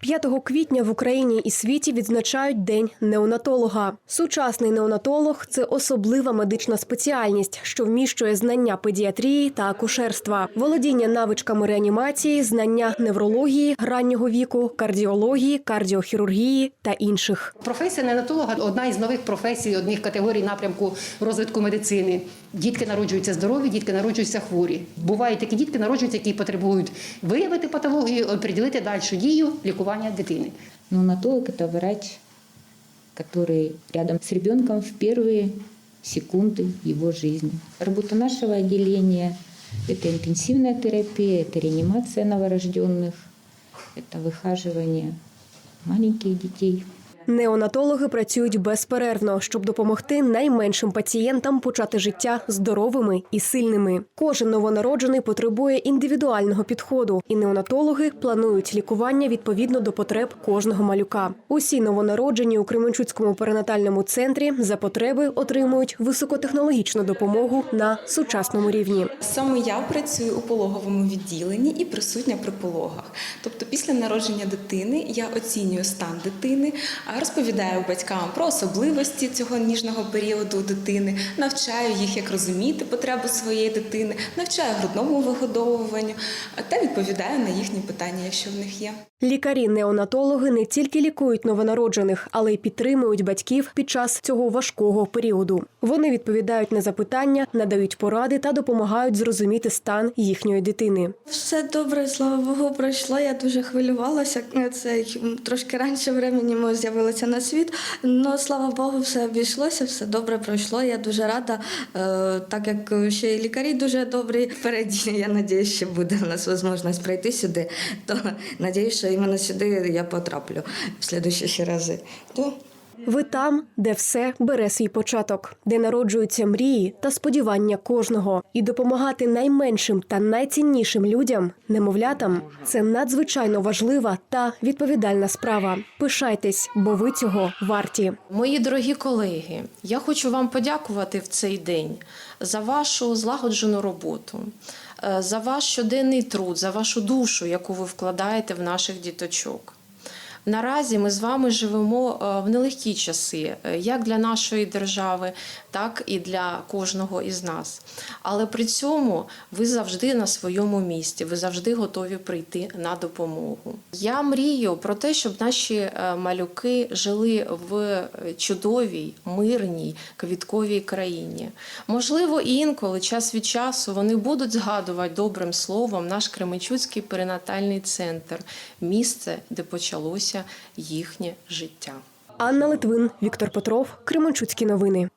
5 квітня в Україні і світі відзначають День неонатолога. Сучасний неонатолог це особлива медична спеціальність, що вміщує знання педіатрії та акушерства, володіння навичками реанімації, знання неврології, раннього віку, кардіології, кардіохірургії та інших. Професія неонатолога одна із нових професій, одних категорій напрямку розвитку медицини. Дітки народжуються здорові, дітки народжуються хворі. Бувають такі дітки, народжуються, які потребують виявити патологію, определити далі дію лікування дитини. Неонатолог – это врач, который рядом с ребенком в первые секунды его жизни. Работа нашего отделения – это интенсивная терапия, это реанимация новорожденных, это выхаживание маленьких детей. Неонатологи працюють безперервно, щоб допомогти найменшим пацієнтам почати життя здоровими і сильними. Кожен новонароджений потребує індивідуального підходу, і неонатологи планують лікування відповідно до потреб кожного малюка. Усі новонароджені у Кременчуцькому перинатальному центрі за потреби отримують високотехнологічну допомогу на сучасному рівні. Саме я працюю у пологовому відділенні і присутня при пологах. Тобто, після народження дитини я оцінюю стан дитини, розповідаю батькам про особливості цього ніжного періоду дитини, навчаю їх, як розуміти потребу своєї дитини, навчаю грудному вигодовуванню та відповідаю на їхні питання, якщо в них є. Лікарі-неонатологи не тільки лікують новонароджених, але й підтримують батьків під час цього важкого періоду. Вони відповідають на запитання, надають поради та допомагають зрозуміти стан їхньої дитини. Все добре, слава Богу, пройшло. Я дуже хвилювалася. Це трошки раніше времени ми з'явилися на світ. Ну слава Богу, все обійшлося, все добре пройшло. Я дуже рада, е, так як ще й лікарі дуже добрі. Впереді, я надіюсь, що буде у нас можливість прийти сюди. То надіюсь, що іменно сюди я потраплю в ще рази. То Ви там, де все бере свій початок, де народжуються мрії та сподівання кожного, і допомагати найменшим та найціннішим людям, немовлятам, це надзвичайно важлива та відповідальна справа. Пишайтесь, бо ви цього варті. Мої дорогі колеги, я хочу вам подякувати в цей день за вашу злагоджену роботу, е, за ваш щоденний труд, за вашу душу, яку ви вкладаєте в наших діточок. Наразі ми з вами живемо е, в нелегкі часи, е, як для нашої держави, так і для кожного із нас. Але при цьому ви завжди на своєму місці, ви завжди готові прийти на допомогу. Я мрію про те, щоб наші е, малюки жили в чудовій, мирній, квітковій країні. Можливо, інколи час від часу вони будуть згадувати добрим словом наш Кременчуцький перинатальний центр, місце, де почалося їхнє життя. Анна Литвин, Віктор Петров, Кременчуцькі новини.